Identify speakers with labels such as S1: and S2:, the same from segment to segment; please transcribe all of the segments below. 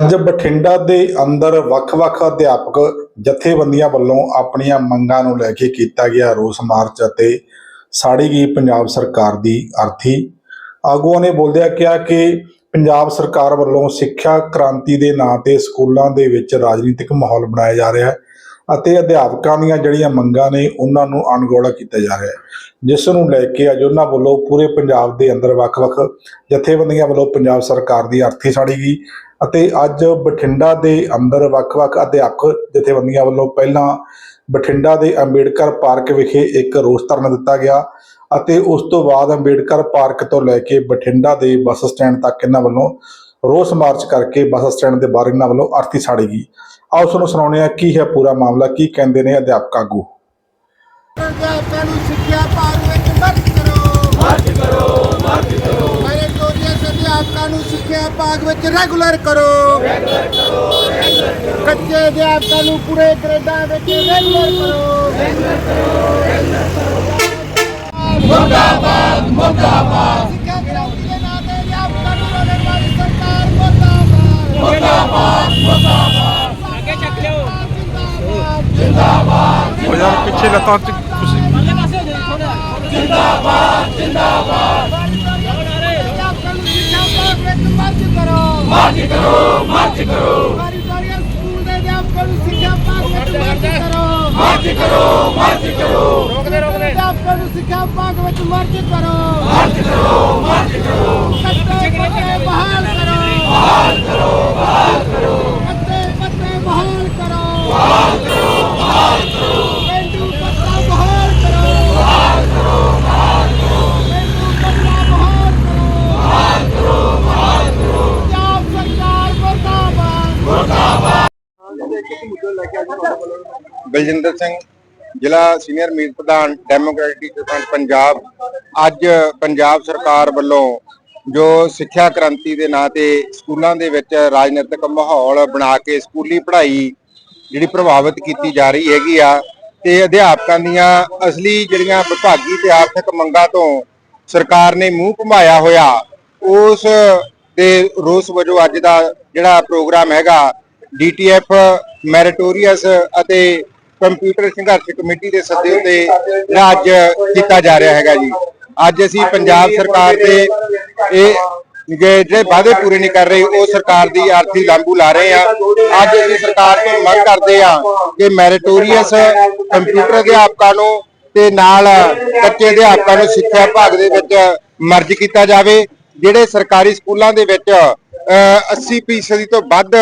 S1: ਅੱਜ ਬਠਿੰਡਾ ਦੇ ਅੰਦਰ ਵੱਖ-ਵੱਖ ਅਧਿਆਪਕ ਜਥੇਬੰਦੀਆਂ ਵੱਲੋਂ ਆਪਣੀਆਂ ਮੰਗਾਂ ਨੂੰ ਲੈ ਕੇ ਕੀਤਾ ਗਿਆ ਰੋਸ ਮਾਰਚ ਅਤੇ ਸਾੜੀ ਗਈ ਪੰਜਾਬ ਸਰਕਾਰ ਦੀ ਅਰਥੀ। ਆਗੂਆਂ ਨੇ ਬੋਲਦਿਆਂ ਕਿਹਾ ਕਿ ਪੰਜਾਬ ਸਰਕਾਰ ਵੱਲੋਂ ਸਿੱਖਿਆ ਕ੍ਰਾਂਤੀ ਦੇ ਨਾਂ ਤੇ ਸਕੂਲਾਂ ਦੇ ਵਿੱਚ ਰਾਜਨੀਤਿਕ ਮਾਹੌਲ ਬਣਾਇਆ ਜਾ ਰਿਹਾ ਹੈ ਅਤੇ ਅਧਿਆਪਕਾਂ ਦੀਆਂ ਜਿਹੜੀਆਂ ਮੰਗਾਂ ਨੇ ਉਹਨਾਂ ਨੂੰ ਅਣਗੌਲਾ ਕੀਤਾ ਜਾ ਰਿਹਾ ਹੈ। ਜਿਸ ਨੂੰ ਲੈ ਕੇ ਅੱਜ ਉਹਨਾਂ ਵੱਲੋਂ ਪੂਰੇ ਪੰਜਾਬ ਦੇ ਅੰਦਰ ਵੱਖ-ਵੱਖ ਜਥੇਬੰਦੀਆਂ ਵੱਲੋਂ ਪੰਜਾਬ ਸਰਕਾਰ ਦੀ ਅਰਥੀ ਸਾੜੀ ਗਈ। ਅਤੇ ਅੱਜ ਬਠਿੰਡਾ ਦੇ ਅੰਦਰ ਵੱਖ-ਵੱਖ ਅਧਿਆਪਕ ਜਥੇਬੰਦੀਆਂ ਵੱਲੋਂ ਪਹਿਲਾਂ ਬਠਿੰਡਾ ਦੇ ਅੰਬੇਡਕਰ ਪਾਰਕ ਵਿਖੇ ਇੱਕ ਰੋਸ ਧਰਨਾ ਦਿੱਤਾ ਗਿਆ ਅਤੇ ਉਸ ਤੋਂ ਬਾਅਦ ਅੰਬੇਡਕਰ ਪਾਰਕ ਤੋਂ ਲੈ ਕੇ ਬਠਿੰਡਾ ਦੇ ਬੱਸ ਸਟੈਂਡ ਤੱਕ ਇਹਨਾਂ ਵੱਲੋਂ ਰੋਸ ਮਾਰਚ ਕਰਕੇ ਬੱਸ ਸਟੈਂਡ ਦੇ ਬਾਹਰ ਇਹਨਾਂ ਵੱਲੋਂ ਅਰਥੀ ਸਾੜੀ ਗਈ। ਆਓ ਤੁਹਾਨੂੰ ਸੁਣਾਉਂਦੇ ਹਾਂ ਕੀ ਹੈ ਪੂਰਾ ਮਾਮਲਾ, ਕੀ ਕਹਿੰਦੇ ਨੇ ਅਧਿਆਪਕ ਆਗੂ
S2: ਅਧਿਆਪਕਾਂ ਨੂੰ ਸਿੱਖਿਆ ਭਾਗ ਵਿੱਚ ਮਰਜ ਕਰੋ ਮਰਜ ਕਰੋ ਮਰਜ ਕਰੋ ਮੇਰੇ ਜੋਰੀਅਸ ਅਧਿਆਪਕਾਂ ਨੂੰ ਸਿੱਖਿਆ ਭਾਗ ਵਿੱਚ ਰੈਗੂਲਰ ਕਰੋ। ਰੈਗੂਲਰ ਕਰੋ ਰੈਗੂਲਰ ਕਰੋ ਕੱਚੇ ਅਧਿਆਪਕਾਂ ਨੂੰ ਪੂਰੇ ਗ੍ਰੇਡਾਂ ਵਿੱਚ ਰੈਗੂਲਰ ਕਰੋ। ਰੈਗੂਲਰ ਕਰੋ ਰੈਗੂਲਰ ਕਰੋ ਮੁਰਦਾਬਾਦ ਮੁਰਦਾਬਾਦ। ਸਿੱਖਿਆ ਕ੍ਰਾਂਤੀ ਦੇ ਨਾਂ ਤੇ ਅਧਿਆਪਕਾਂ ਨੂੰ ਰੋਲਣ ਵਾਲੀ ਸਰਕਾਰ ਮੁਰਦਾਬਾਦ। ਮੁਰਦਾਬਾਦ ਮੁਰਦਾਬਾਦ। ਅੱਗੇ ਚੱਕ ਲਿਓ। ਜਿੰਦਾਬਾਦ ਜਿੰਦਾਬਾਦ
S1: ਹੋ ਜਾ ਪਿੱਛੇ ਲੱਤਾਂ ਚ ਤੁਸੀਂ
S2: ਮਾਰਚ ਕਰੋ ਮਾਰਚ ਕਰੋ। ਸਕੂਲ ਦੇ ਅਧਿਆਪਕਾਂ ਨੂੰ ਸਿੱਖਿਆ ਪਾਕ ਵਿੱਚ ਮਾਰਚ ਕਰੋ। ਮਾਰਚ ਕਰੋ ਮਾਰਚ ਕਰੋ। ਰੋਕਦੇ ਰੋਕਦੇ। ਅਧਿਆਪਕਾਂ ਨੂੰ ਸਿੱਖਿਆ ਪਾਕ ਵਿੱਚ ਮਾਰਚ ਕਰੋ। ਮਾਰਚ ਕਰੋ ਕਰੋ। ਬਹਾਲ ਕਰੋ
S3: ਬਲਜਿੰਦਰ ਸਿੰਘ, ਜ਼ਿਲ੍ਹਾ ਸੀਨੀਅਰ ਮੀਤ ਪ੍ਰਧਾਨ ਡੈਮੋਕ੍ਰੈਟਿਕ ਫਰੰਟ ਪੰਜਾਬ। ਅੱਜ ਪੰਜਾਬ ਸਰਕਾਰ ਵੱਲੋਂ ਜੋ ਸਿੱਖਿਆ ਕ੍ਰਾਂਤੀ ਦੇ ਨਾਂ ਤੇ ਸਕੂਲਾਂ ਦੇ ਵਿੱਚ ਰਾਜਨੀਤਿਕ ਮਾਹੌਲ ਬਣਾ ਕੇ ਸਕੂਲੀ ਪੜ੍ਹਾਈ ਜਿਹੜੀ ਪ੍ਰਭਾਵਿਤ ਕੀਤੀ ਜਾ ਰਹੀ ਹੈਗੀ ਆ, ਤੇ ਅਧਿਆਪਕਾਂ ਦੀਆਂ ਅਸਲੀ ਜਿਹੜੀਆਂ ਵਿਭਾਗੀ ਤੇ ਆਰਥਿਕ ਮੰਗਾਂ ਤੋਂ ਸਰਕਾਰ ਨੇ ਮੂੰਹ ਘੁਮਾਇਆ ਹੋਇਆ, ਉਸ ਦੇ ਰੋਸ ਵਜੋਂ ਅੱਜ ਦਾ ਜਿਹੜਾ ਪ੍ਰੋਗਰਾਮ ਹੈਗਾ ਡੀਟੀਐਫ ਮੈਰੀਟੋਰੀਅਸ ਅਤੇ ਕੰਪਿਊਟਰ ਸੰਘਰਸ਼ ਕਮੇਟੀ ਦੇ ਸੱਦੇ ਉੱਤੇ ਜਿਹੜਾ ਅੱਜ ਕੀਤਾ ਜਾ ਰਿਹਾ ਹੈਗਾ ਜੀ। ਅੱਜ ਅਸੀਂ ਪੰਜਾਬ ਸਰਕਾਰ ਤੇ ਇਹ ਜਿਹੜੇ ਵਾਅਦੇ ਪੂਰੇ ਨਹੀਂ ਕਰ ਰਹੀ, ਉਹ ਸਰਕਾਰ ਦੀ ਆਰਥੀ ਲਾਂਬੂ ਲਾ ਰਹੇ ਆ। ਅੱਜ ਅਸੀਂ ਸਰਕਾਰ ਤੋਂ ਮੰਗ ਕਰਦੇ ਆ ਕਿ ਮੈਰੀਟੋਰੀਅਸ ਕੰਪਿਊਟਰ ਅਧਿਆਪਕਾਂ ਨੂੰ ਤੇ ਨਾਲ ਕੱਚੇ ਅਧਿਆਪਕਾਂ ਨੂੰ ਸਿੱਖਿਆ ਵਿਭਾਗ ਦੇ ਵਿੱਚ ਮਰਜ ਕੀਤਾ ਜਾਵੇ, ਜਿਹੜੇ ਸਰਕਾਰੀ ਸਕੂਲਾਂ ਦੇ ਵਿੱਚ, ਅਹ 80% ਤੋਂ ਵੱਧ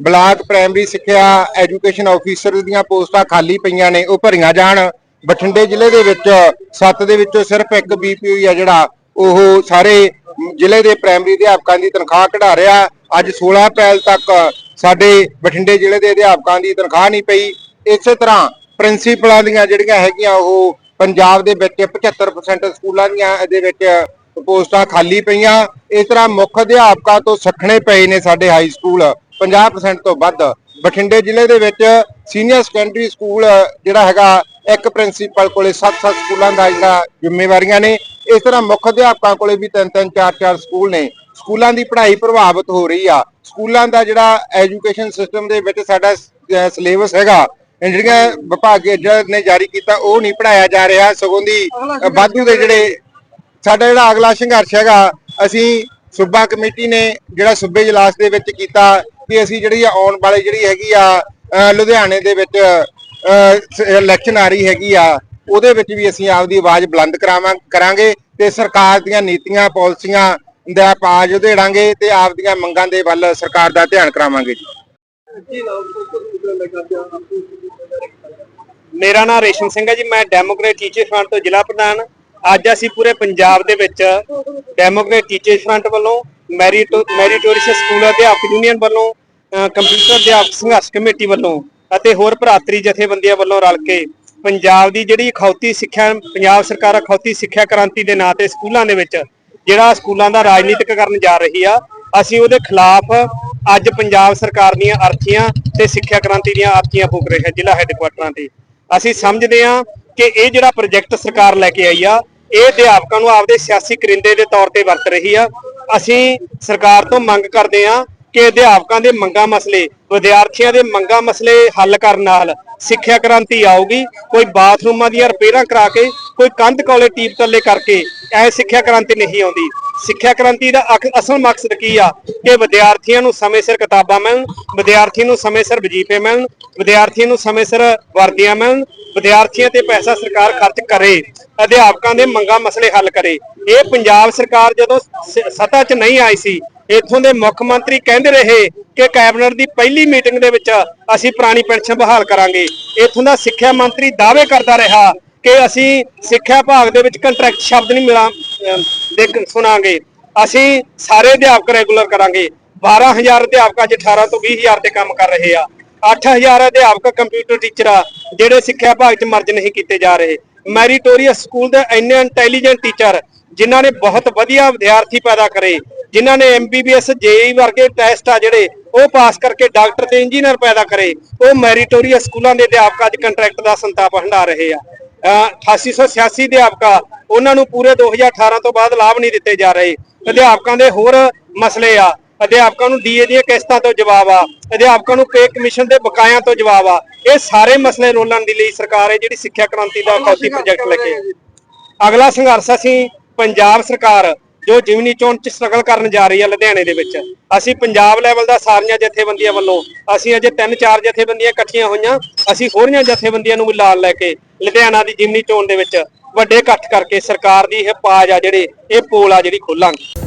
S3: ਬਲਾਕ ਪ੍ਰਾਇਮਰੀ ਸਿੱਖਿਆ ਐਜੂਕੇਸ਼ਨ ਆਫੀਸਰ ਦੀਆਂ ਪੋਸਟਾਂ ਖਾਲੀ ਪਈਆਂ ਨੇ, ਉਹ ਭਰੀਆਂ ਜਾਣ। ਬਠਿੰਡੇ ਜ਼ਿਲ੍ਹੇ ਦੇ ਵਿੱਚ ਸੱਤ ਦੇ ਵਿੱਚੋਂ ਸਿਰਫ ਇੱਕ ਬੀਪੀਓ ਆ ਜਿਹੜਾ, ਉਹ ਸਾਰੇ ਜ਼ਿਲ੍ਹੇ ਦੇ ਪ੍ਰਾਇਮਰੀ ਅਧਿਆਪਕਾਂ ਦੀ ਤਨਖਾਹ ਕਢਾ ਰਿਹਾ। ਅੱਜ 16 ਅਪ੍ਰੈਲ ਤੱਕ ਸਾਡੇ ਬਠਿੰਡੇ ਜ਼ਿਲ੍ਹੇ ਦੇ ਅਧਿਆਪਕਾਂ ਦੀ ਤਨਖਾਹ ਨਹੀਂ ਪਈ। ਇਸੇ ਤਰ੍ਹਾਂ ਪ੍ਰਿੰਸੀਪਲਾਂ ਦੀਆਂ ਜਿਹੜੀਆਂ ਹੈਗੀਆਂ, ਉਹ ਪੰਜਾਬ ਦੇ ਵਿੱਚ 75% ਸਕੂਲਾਂ ਦੀਆਂ ਦੇ ਵਿੱਚ ਪੋਸਟਾਂ ਖਾਲੀ ਪਈਆਂ। ਇਸ ਤਰ੍ਹਾਂ ਮੁੱਖ ਅਧਿਆਪਕਾਂ ਤੋਂ ਸੱਖਣੇ ਪਏ ਨੇ ਸਾਡੇ ਹਾਈ ਸਕੂਲ 50% ਤੋਂ ਵੱਧ। ਬਠਿੰਡੇ ਜ਼ਿਲ੍ਹੇ ਦੇ ਵਿੱਚ ਸੀਨੀਅਰ ਸੈਕੰਡਰੀ ਸਕੂਲ ਜਿਹੜਾ ਹੈਗਾ, ਇੱਕ ਪ੍ਰਿੰਸੀਪਲ ਕੋਲੇ 7-7 ਸਕੂਲਾਂ ਦਾ ਜਿਹੜਾ ਜ਼ਿੰਮੇਵਾਰੀਆਂ ਨੇ। ਇਸ ਤਰ੍ਹਾਂ ਮੁੱਖ ਅਧਿਆਪਕਾਂ ਕੋਲੇ ਵੀ 3-3 4-4 ਸਕੂਲ ਨੇ। ਸਕੂਲਾਂ ਦੀ ਪੜ੍ਹਾਈ ਪ੍ਰਭਾਵਿਤ ਹੋ ਰਹੀ ਆ। ਸਕੂਲਾਂ ਦਾ ਜਿਹੜਾ ਐਜੂਕੇਸ਼ਨ ਸਿਸਟਮ ਦੇ ਵਿੱਚ ਸਾਡਾ ਸਿਲੇਬਸ ਹੈਗਾ ਜਿਹੜੀਆਂ ਵਿਭਾਗੀ ਜਿਹੜਾ ਨੇ ਜਾਰੀ ਕੀਤਾ, ਉਹ ਨਹੀਂ ਪੜਾਇਆ ਜਾ ਰਿਹਾ। ਸਗੋਂ ਦੀ ਵਾਧੂ ਦੇ ਜਿਹੜੇ ਸਾਡਾ ਜਿਹੜਾ ਅਗਲਾ ਸੰਘਰਸ਼ ਹੈਗਾ, ਅਸੀਂ ਸੂਬਾ ਕਮੇਟੀ ਨੇ ਜਿਹੜਾ ਸੂਬੇ ਇਜਲਾਸ ਦੇ ਵਿੱਚ ਕੀਤਾ ਕਿ ਅਸੀਂ ਜਿਹੜੀ ਆ ਆਉਣ ਵਾਲੀ ਜਿਹੜੀ ਹੈਗੀ ਆ ਲੁਧਿਆਣੇ ਦੇ ਵਿੱਚ ਇਲੈਕਸ਼ਨ ਆ ਰਹੀ ਹੈਗੀ ਆ, ਉਹਦੇ ਵਿੱਚ ਵੀ ਅਸੀਂ ਆਪਦੀ ਆਵਾਜ਼ ਬੁਲੰਦ ਕਰਾਵਾਂ, ਕਰਾਂਗੇ ਤੇ ਸਰਕਾਰ ਦੀਆਂ ਨੀਤੀਆਂ, ਪਾਲਿਸੀਆਂ ਦਾ ਪਾਜ ਉਧੇੜਾਂਗੇ ਤੇ ਆਪਦੀਆਂ ਮੰਗਾਂ ਦੇ ਵੱਲ ਸਰਕਾਰ ਦਾ ਧਿਆਨ ਕਰਾਵਾਂਗੇ ਜੀ।
S4: ਮੇਰਾ ਨਾਮ ਰੇਸ਼ਮ ਸਿੰਘ ਹੈ ਜੀ, ਮੈਂ ਡੈਮੋਕ੍ਰੇਟ ਟੀਚਰ ਫਰੰਟ ਤੋਂ ਜ਼ਿਲ੍ਹਾ ਪ੍ਰਧਾਨ। ਅੱਜ ਅਸੀਂ ਪੂਰੇ ਪੰਜਾਬ ਦੇ ਵਿੱਚ ਡੈਮੋਕ੍ਰੇਟ ਟੀਚਰ ਫਰੰਟ ਵੱਲੋਂ ਮੈਰਿਟੋ, ਮੈਰੀਟੋਰੀਅਸ ਸਕੂਲ ਅਧਿਆਪਕ ਯੂਨੀਅਨ ਵੱਲੋਂ ਕੰਪਿਊਟਰ ਅਧਿਆਪਕ ਸੰਘਰਸ਼ ਕਮੇਟੀ ਵੱਲੋਂ ਅਤੇ ਹੋਰ ਭਰਾਤਰੀ ਜਥੇਬੰਦੀਆਂ ਵੱਲੋਂ ਰਲ ਕੇ ਪੰਜਾਬ ਦੀ ਜਿਹੜੀ ਅਖੌਤੀ ਸਿੱਖਿਆ, ਪੰਜਾਬ ਸਰਕਾਰ ਅਖੌਤੀ ਸਿੱਖਿਆ ਕ੍ਰਾਂਤੀ ਦੇ ਨਾਂ ਤੇ ਸਕੂਲਾਂ ਦੇ ਵਿੱਚ ਜਿਹੜਾ ਸਕੂਲਾਂ ਦਾ ਰਾਜਨੀਤਿਕ ਕਰਨ ਜਾ ਰਹੀ ਆ, ਅਸੀਂ ਉਹਦੇ ਖਿਲਾਫ ਅੱਜ ਪੰਜਾਬ ਸਰਕਾਰ ਦੀਆਂ ਅਰਥੀਆਂ ਤੇ ਸਿੱਖਿਆ ਕ੍ਰਾਂਤੀ ਦੀਆਂ ਅਰਥੀਆਂ ਫੂਕ ਰਹੇ ਹਾਂ ਜ਼ਿਲ੍ਹਾ ਹੈੱਡਕੁਆਟਰਾਂ ਤੇ। ਅਸੀਂ ਸਮਝਦੇ ਹਾਂ ਕਿ ਇਹ ਜਿਹੜਾ ਪ੍ਰੋਜੈਕਟ ਸਰਕਾਰ ਲੈ ਕੇ ਆਈ ਆ, ਇਹ ਅਧਿਆਪਕਾਂ ਨੂੰ ਆਪਦੇ ਸਿਆਸੀ ਕਰਿੰਦੇ ਦੇ ਤੌਰ ਤੇ ਵਰਤ ਰਹੀ ਆ ਅਸੀਂ ਸਰਕਾਰ ਤੋਂ ਮੰਗ ਕਰਦੇ ਹਾਂ ਕਿ ਅਧਿਆਪਕਾਂ ਦੇ ਮੰਗਾਂ ਮਸਲੇ, ਵਿਦਿਆਰਥੀਆਂ ਦੇ ਮੰਗਾਂ ਮਸਲੇ ਹੱਲ ਕਰਨ ਨਾਲ ਸਿੱਖਿਆ ਕ੍ਰਾਂਤੀ ਆਊਗੀ, ਕੋਈ ਬਾਥਰੂਮਾਂ ਦੀਆਂ ਰਿਪੇਅਰਾਂ ਕਰਾ ਕੇ ਕੋਈ ਕੰਧ ਕੋਲੇ ਟੀਪ ਤੱਲੇ ਕਰਕੇ ਐ ਸਿੱਖਿਆ ਕ੍ਰਾਂਤੀ ਨਹੀਂ ਆਉਂਦੀ। ਸਿੱਖਿਆ ਕ੍ਰਾਂਤੀ ਦਾ ਅਕ- ਅਸਲ ਮਕਸਦ ਕੀ ਆ? ਕਿ ਵਿਦਿਆਰਥੀਆਂ ਨੂੰ ਸਮੇਂ ਸਿਰ ਕਿਤਾਬਾਂ ਮਿਲਣ ਵਿਦਿਆਰਥੀਆਂ ਨੂੰ ਸਮੇਂ ਸਿਰ ਵਜੀਫੇ ਮਿਲਣ ਵਿਦਿਆਰਥੀਆਂ ਨੂੰ ਸਮੇਂ ਸਿਰ ਵਰਦੀਆਂ ਮਿਲਣ, ਵਿਦਿਆਰਥੀਆਂ ਤੇ ਪੈਸਾ ਸਰਕਾਰ ਖਰਚ ਕਰੇ, ਅਧਿਆਪਕਾਂ ਦੇ ਮੰਗਾਂ ਮਸਲੇ ਹੱਲ ਕਰੇ। ਇਹ ਪੰਜਾਬ ਸਰਕਾਰ ਜਦੋਂ ਸ- 'ਚ ਨਹੀਂ ਆਈ ਸੀ, ਇੱਥੋਂ ਦੇ ਮੁੱਖ ਮੰਤਰੀ ਕਹਿੰਦੇ ਰਹੇ ਕਿ ਕੈਬਨਿਟ ਦੀ ਪਹਿਲੀ ਮੀਟਿੰਗ ਦੇ ਵਿੱਚ ਅਸੀਂ ਪੁਰਾਣੀ ਪੈਨਸ਼ਨ ਬਹਾਲ ਕਰਾਂਗੇ। ਇੱਥੋਂ ਦਾ ਸਿੱਖਿਆ ਮੰਤਰੀ ਦਾਅਵੇ ਕਰਦਾ ਰਿਹਾ ਕਿ ਅਸੀਂ ਸਿੱਖਿਆ ਵਿਭਾਗ ਦੇ ਵਿੱਚ ਕੰਟਰੈਕਟ ਸ਼ਬਦ ਨਹੀਂ ਮਿਲਾ ਅਮ, ਦੇਖ ਸੁਣਾਂਗੇ। ਅਸੀਂ ਸਾਰੇ ਅਧਿਆਪਕ ਰੈਗੂਲਰ ਕਰਾਂਗੇ। 12000 ਅਧਿਆਪਕ ਅੱਜ 18 ਤੋਂ 20000 ਤੇ ਕੰਮ ਕਰ ਰਹੇ ਆ। 8000 ਅਧਿਆਪਕ ਕੰਪਿਊਟਰ ਟੀਚਰ ਆ ਜਿਹੜੇ ਸਿੱਖਿਆ ਵਿਭਾਗ 'ਚ ਮਰਜ ਨਹੀਂ ਕੀਤੇ ਜਾ ਰਹੇ। ਮੈਰੀਟੋਰੀਅਸ ਸਕੂਲ ਦੇ ਇੰਨੇ ਇੰਟੈਲੀਜੈਂਟ ਟੀਚਰ ਜਿਨ੍ਹਾਂ ਨੇ ਬਹੁਤ ਵਧੀਆ ਵਿਦਿਆਰਥੀ ਪੈਦਾ ਕਰੇ ਜਿਨ੍ਹਾਂ ਨੇ ਐਮਬੀਬੀਐਸ ਜੇਈ ਵਰਗੇ ਟੈਸਟ ਆ ਜਿਹੜੇ ਉਹ ਪਾਸ ਕਰਕੇ ਡਾਕਟਰ ਤੇ ਇੰਜੀਨੀਅਰ ਪੈਦਾ ਕਰੇ ਉਹ ਮੈਰੀਟੋਰੀਅਸ ਸਕੂਲਾਂ ਦੇ ਅਧਿਆਪਕ ਅੱਜ ਕੰਟਰੈਕਟ ਦਾ ਸੰਤਾਪ ਹੰਡਾ ਰਹੇ ਆ। 8886 ਅਧਿਆਪਕ ਆ, ਉਹਨਾਂ ਨੂੰ ਪੂਰੇ 2018 ਤੋਂ ਬਾਅਦ ਲਾਭ ਨਹੀਂ ਦਿੱਤੇ ਜਾ ਰਹੇ। ਅਧਿਆਪਕਾਂ ਦੇ ਹੋਰ ਮਸਲੇ ਆ। ਅਧਿਆਪਕਾਂ ਨੂੰ ਡੀਏ ਦੀਆਂ ਕਿਸ਼ਤਾਂ ਤੋਂ ਜਵਾਬ ਆ। ਅਧਿਆਪਕਾਂ ਨੂੰ ਪੇ ਕਮਿਸ਼ਨ ਦੇ ਬਕਾਇਆਂ ਤੋਂ ਜਵਾਬ ਆ। ਇਹ ਸਾਰੇ ਮਸਲੇ ਰੋਲਣ ਦੇ ਲਈ ਸਰਕਾਰ ਹੈ ਜਿਹੜੀ ਸਿੱਖਿਆ ਕ੍ਰਾਂਤੀ ਦਾ ਕੌਤੀ ਪ੍ਰੋਜੈਕਟ ਲੈ ਕੇ। ਅਗਲਾ ਸੰਘਰਸ਼ ਅਸੀਂ ਪੰਜਾਬ ਸਰਕਾਰ। ਜੋ ਜਿਮਨੀ ਚੋਣ ਚ ਸਟਰਗਲ ਕਰਨ ਜਾ ਰਹੀ ਹੈ ਲੁਧਿਆਣੇ ਦੇ ਵਿੱਚ। ਅਸੀਂ ਪੰਜਾਬ ਲੈਵਲ ਦਾ ਸਾਰੀਆਂ ਜਥੇਬੰਦੀਆਂ ਵੱਲੋਂ, ਅਸੀਂ ਅਜੇ ਤਿੰਨ ਚਾਰ ਜਥੇਬੰਦੀਆਂ ਇਕੱਠੀਆਂ ਹੋਈਆਂ, ਅਸੀਂ ਹੋਰੀਆਂ ਜਥੇਬੰਦੀਆਂ ਨੂੰ ਵੀ ਨਾਲ ਲੈ ਕੇ ਲੁਧਿਆਣਾ ਦੀ ਜਿਮਨੀ ਚੋਣ ਦੇ ਵਿੱਚ ਵੱਡੇ ਇਕੱਠ ਕਰਕੇ ਸਰਕਾਰ ਦੀ ਇਹ ਪਾਜ ਆ ਜਿਹੜੇ, ਇਹ ਪੋਲ ਆ ਜਿਹੜੀ ਖੋਲਾਂਗੇ।